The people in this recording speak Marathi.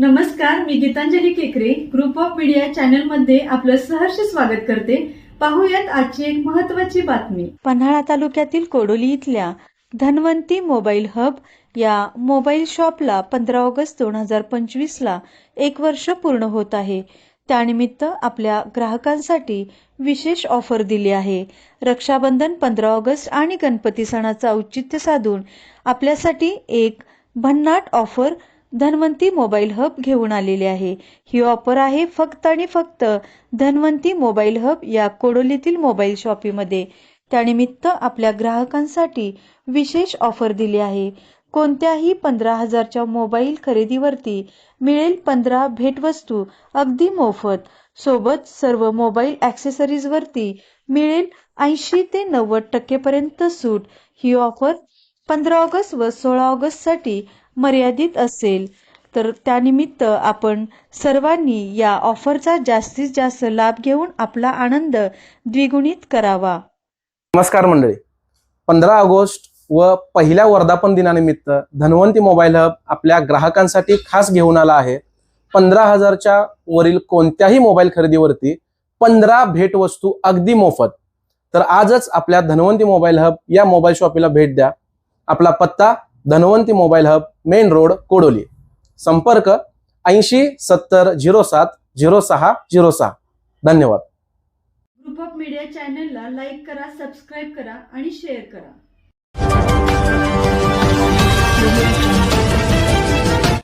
नमस्कार मी गीतांजली केकरे. ग्रुप ऑफ मीडिया चॅनलमध्ये आपलं सहर्ष स्वागत करते. पाहूयात आजची एक महत्वाची बातमी. पन्हाळा तालुक्यातील कोडोली इथल्या धन्वंती मोबाईल हब या मोबाईल शॉपला पंधरा ऑगस्ट दोन हजार पंचवीसला एक वर्ष पूर्ण होत आहे. त्यानिमित्त आपल्या ग्राहकांसाठी विशेष ऑफर दिली आहे. रक्षाबंधन पंधरा ऑगस्ट आणि गणपती सणाचं औचित्य साधून आपल्यासाठी एक भन्नाट ऑफर धन्वंती मोबाईल हब घेऊन आलेले आहे. ही ऑफर आहे फक्त आणि फक्त धन्वंती मोबाईल हब या कोडोलीतील मोबाईल शॉपीमध्ये. त्यानिमित्त आपल्या ग्राहकांसाठी विशेष ऑफर दिली आहे. कोणत्याही पंधरा हजारच्या मोबाईल खरेदीवरती मिळेल पंधरा भेटवस्तू अगदी मोफत. सोबत सर्व मोबाईल ॲक्सेसरीजवरती मिळेल ऐंशी ते नव्वद टक्केपर्यंत सूट. ही ऑफर पंधरा ऑगस्ट व सोळा ऑगस्टसाठी मर्यादित असेल तर त्यानिमित्त आपण सर्वांनी या ऑफरचा जास्तीत जास्त लाभ घेऊन आपला आनंद द्विगुणित करावा. नमस्कार मंडळी. पंधरा ऑगस्ट व पहिल्या वर्धापन दिनानिमित्त धन्वंती मोबाईल हब आपल्या ग्राहकांसाठी खास घेऊन आला आहे. पंधरा हजारच्या वरील कोणत्याही मोबाईल खरेदीवरती पंधरा भेटवस्तू अगदी मोफत. तर आजच आपल्या धन्वंती मोबाईल हब या मोबाईल शॉपीला भेट द्या. आपला पत्ता Dhanvanti mobile hub main road Kodoli. संपर्क ऐंशी सत्तर झिरो सात झिरो सहा झिरो सहा. धन्यवाद. ग्रुप ऑफ मीडिया चॅनलला लाईक करा सबस्क्राईब करा आणि शेअर करा.